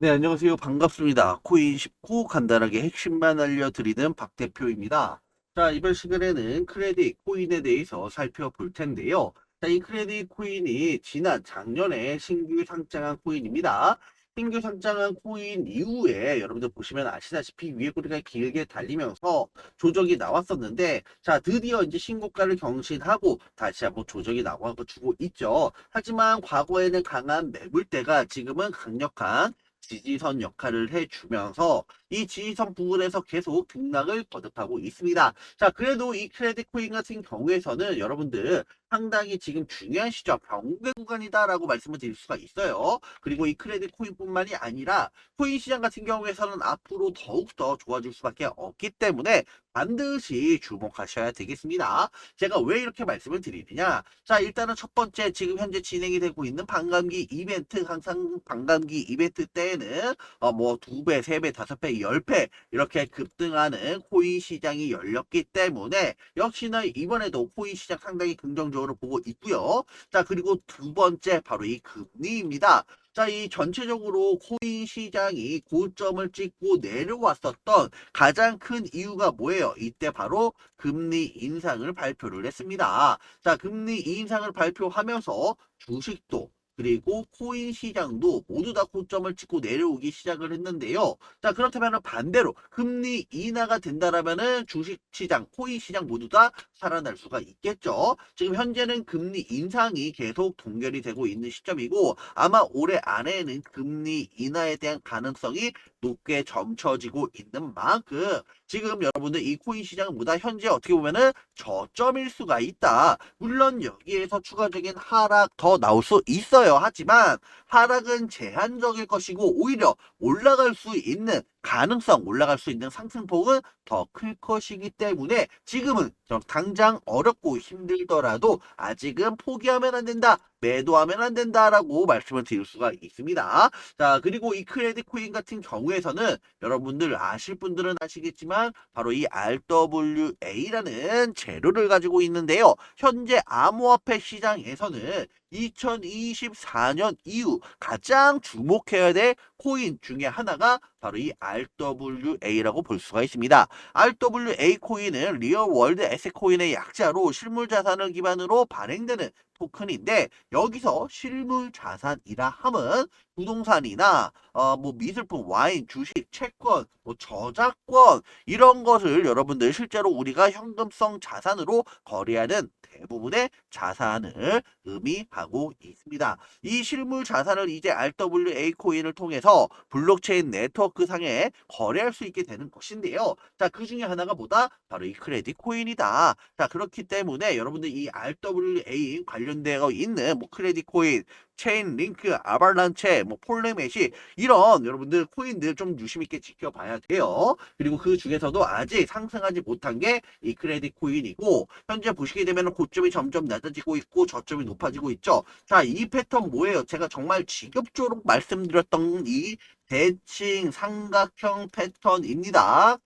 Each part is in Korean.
네, 안녕하세요. 반갑습니다. 코인 19 간단하게 핵심만 알려드리는 박 대표입니다. 자, 이번 시간에는 크레딧 코인에 대해서 살펴볼 텐데요. 자, 이 크레딧 코인이 지난 작년에 신규 상장한 코인입니다. 신규 상장한 코인 이후에 여러분들 보시면 아시다시피 위에 꼬리가 길게 달리면서 조정이 나왔었는데 자 드디어 이제 신고가를 경신하고 다시 한번 조정이 나와고 주고 있죠. 하지만 과거에는 강한 매물대가 지금은 강력한 지지선 역할을 해주면서 이 지지선 부근에서 계속 등락을 거듭하고 있습니다. 자, 그래도 이 크레딧 코인 같은 경우에서는 여러분들 상당히 지금 중요한 시점, 경계 구간이다라고 말씀을 드릴 수가 있어요. 그리고 이 크레딧 코인뿐만이 아니라 코인 시장 같은 경우에서는 앞으로 더욱더 좋아질 수밖에 없기 때문에 반드시 주목하셔야 되겠습니다. 제가 왜 이렇게 말씀을 드리느냐. 자, 일단은 첫 번째 지금 현재 진행이 되고 있는 반감기 이벤트, 항상 반감기 이벤트 때에는 어, 뭐 2배, 3배, 5배, 10패, 이렇게 급등하는 코인 시장이 열렸기 때문에 역시나 이번에도 코인 시장 상당히 긍정적으로 보고 있고요. 자, 그리고 두 번째 바로 이 금리입니다. 자, 이 전체적으로 코인 시장이 고점을 찍고 내려왔었던 가장 큰 이유가 뭐예요? 이때 바로 금리 인상을 발표를 했습니다. 자, 금리 인상을 발표하면서 주식도 그리고 코인 시장도 모두 다 고점을 찍고 내려오기 시작을 했는데요. 자, 그렇다면 반대로 금리 인하가 된다라면은 주식 시장, 코인 시장 모두 다 살아날 수가 있겠죠. 지금 현재는 금리 인상이 계속 동결이 되고 있는 시점이고 아마 올해 안에는 금리 인하에 대한 가능성이 높게 점쳐지고 있는 만큼 지금 여러분들 이 코인 시장은 보다 현재 어떻게 보면은 저점일 수가 있다. 물론 여기에서 추가적인 하락 더 나올 수 있어요. 하지만 하락은 제한적일 것이고 오히려 올라갈 수 있는 가능성 올라갈 수 있는 상승폭은 더 클 것이기 때문에 지금은 당장 어렵고 힘들더라도 아직은 포기하면 안 된다. 매도하면 안 된다라고 말씀을 드릴 수가 있습니다. 자, 그리고 이 크레딧 코인 같은 경우에서는 여러분들 아실 분들은 아시겠지만 바로 이 RWA라는 재료를 가지고 있는데요. 현재 암호화폐 시장에서는 2024년 이후 가장 주목해야 될 코인 중에 하나가 바로 이 RWA라고 볼 수가 있습니다. RWA 코인은 리얼 월드 에셋 코인의 약자로 실물 자산을 기반으로 발행되는 토큰인데 여기서 실물 자산이라 함은 부동산이나 어 뭐 미술품, 와인, 주식, 채권, 뭐 저작권 이런 것을 여러분들 실제로 우리가 현금성 자산으로 거래하는 대부분의 자산을 의미하고 있습니다. 이 실물 자산을 이제 RWA 코인을 통해서 블록체인 네트워크 상에 거래할 수 있게 되는 것인데요. 자, 그 중에 하나가 뭐다? 바로 이 크레딧 코인이다. 자, 그렇기 때문에 여러분들 이 RWA 관련되어 있는 뭐 크레딧 코인, 체인 링크, 아발란체, 뭐 폴레메시 이런 여러분들 코인들 좀 유심 있게 지켜봐야 돼요. 그리고 그 중에서도 아직 상승하지 못한 게 이 크레딧 코인이고 현재 보시게 되면 고점이 점점 낮아지고 있고 저점이 높아지고 있죠. 자, 이 패턴 뭐예요? 제가 정말 지겹도록 말씀드렸던 이 대칭 삼각형 패턴입니다.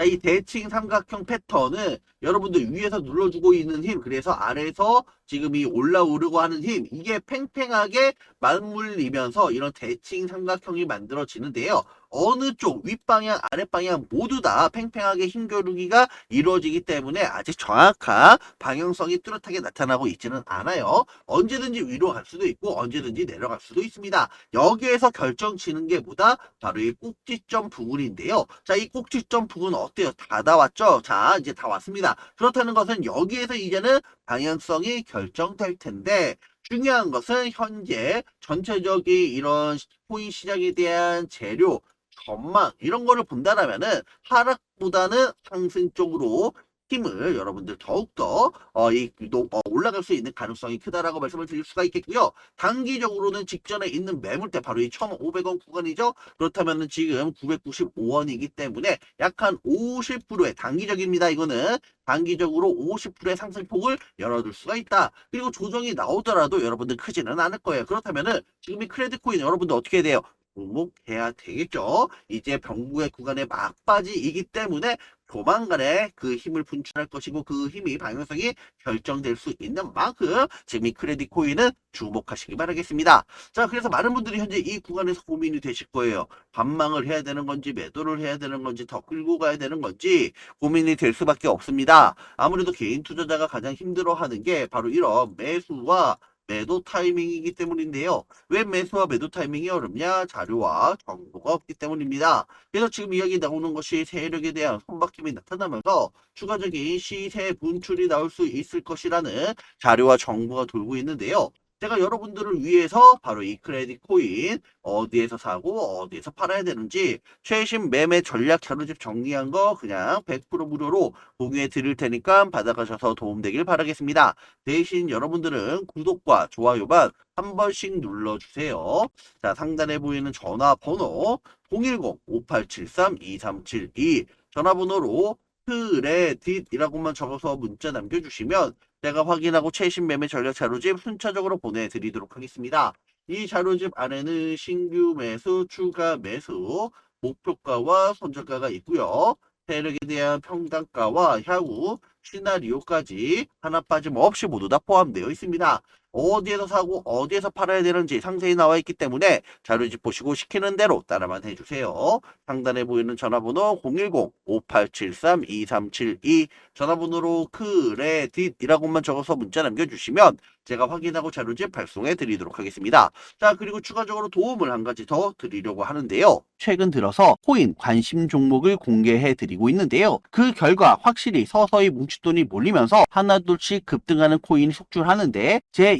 자, 이 대칭 삼각형 패턴은 여러분들 위에서 눌러주고 있는 힘, 그래서 아래에서 지금 이 올라오르고 하는 힘, 이게 팽팽하게 맞물리면서 이런 대칭 삼각형이 만들어지는데요. 어느 쪽, 윗방향, 아랫방향 모두 다 팽팽하게 힘겨루기가 이루어지기 때문에 아직 정확한 방향성이 뚜렷하게 나타나고 있지는 않아요. 언제든지 위로 갈 수도 있고 언제든지 내려갈 수도 있습니다. 여기에서 결정치는 게 뭐다? 바로 이 꼭지점 부분인데요. 자, 이 꼭지점 부분 어때요? 다 나왔죠? 자, 이제 다 왔습니다. 그렇다는 것은 여기에서 이제는 방향성이 결정될 텐데 중요한 것은 현재 전체적인 이런 코인 시장에 대한 재료, 전망 이런 거를 본다라면은 하락보다는 상승 쪽으로 힘을 여러분들 더욱더 어, 이, 노, 어, 올라갈 수 있는 가능성이 크다라고 말씀을 드릴 수가 있겠고요. 단기적으로는 직전에 있는 매물대 바로 이 1,500원 구간이죠. 그렇다면은 지금 995원이기 때문에 약 한 50%의 단기적입니다. 이거는 단기적으로 50%의 상승폭을 열어둘 수가 있다. 그리고 조정이 나오더라도 여러분들 크지는 않을 거예요. 그렇다면은 지금 이 크레딧 코인 여러분들 어떻게 해야 돼요? 주목해야 되겠죠. 이제 병구의 구간에 막바지이기 때문에 조만간에 그 힘을 분출할 것이고 그 힘이 방향성이 결정될 수 있는 만큼 지금 이 크레딧 코인은 주목하시기 바라겠습니다. 자, 그래서 많은 분들이 현재 이 구간에서 고민이 되실 거예요. 반망을 해야 되는 건지 매도를 해야 되는 건지 더 끌고 가야 되는 건지 고민이 될 수밖에 없습니다. 아무래도 개인 투자자가 가장 힘들어하는 게 바로 이런 매수와 매도 타이밍이기 때문인데요. 왜 매수와 매도 타이밍이 어렵냐? 자료와 정보가 없기 때문입니다. 그래서 지금 이야기 나오는 것이 세력에 대한 손바뀜이 나타나면서 추가적인 시세 분출이 나올 수 있을 것이라는 자료와 정보가 돌고 있는데요. 제가 여러분들을 위해서 바로 이 크레딧 코인 어디에서 사고 어디에서 팔아야 되는지 최신 매매 전략 자료집 정리한 거 그냥 100% 무료로 공유해 드릴 테니까 받아가셔서 도움되길 바라겠습니다. 대신 여러분들은 구독과 좋아요만 한 번씩 눌러주세요. 자, 상단에 보이는 전화번호 010-5873-2372 전화번호로 크레딧이라고만 적어서 문자 남겨주시면 제가 확인하고 최신 매매 전략 자료집 순차적으로 보내드리도록 하겠습니다. 이 자료집 안에는 신규 매수, 추가 매수, 목표가와 손절가가 있고요. 세력에 대한 평단가와 향후 시나리오까지 하나 빠짐없이 모두 다 포함되어 있습니다. 어디에서 사고 어디에서 팔아야 되는지 상세히 나와 있기 때문에 자료집 보시고 시키는 대로 따라만 해주세요. 상단에 보이는 전화번호 010-5873-2372 전화번호로 크레딧이라고만 적어서 문자 남겨주시면 제가 확인하고 자료집 발송해 드리도록 하겠습니다. 자 그리고 추가적으로 도움을 한 가지 더 드리려고 하는데요. 최근 들어서 코인 관심 종목을 공개해 드리고 있는데요. 그 결과 확실히 서서히 뭉칫돈이 몰리면서 하나둘씩 급등하는 코인이 속출하는데 제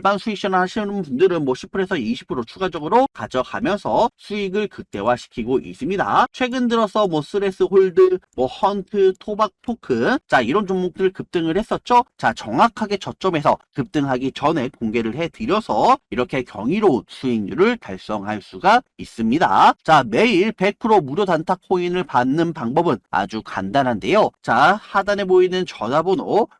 반 수익 실현 하시는 분들은 뭐 10%에서 20% 추가적으로 가져가면서 수익을 극대화시키고 있습니다. 최근 들어서 뭐 스레스 홀드, 뭐 헌트, 토박 토큰 자 이런 종목들 급등을 했었죠. 자 정확하게 저점에서 급등하기 전에 공개를 해드려서 이렇게 경이로운 수익률을 달성할 수가 있습니다. 자 매일 100% 무료 단타 코인을 받는 방법은 아주 간단한데요. 자 하단에 보이는 전화번호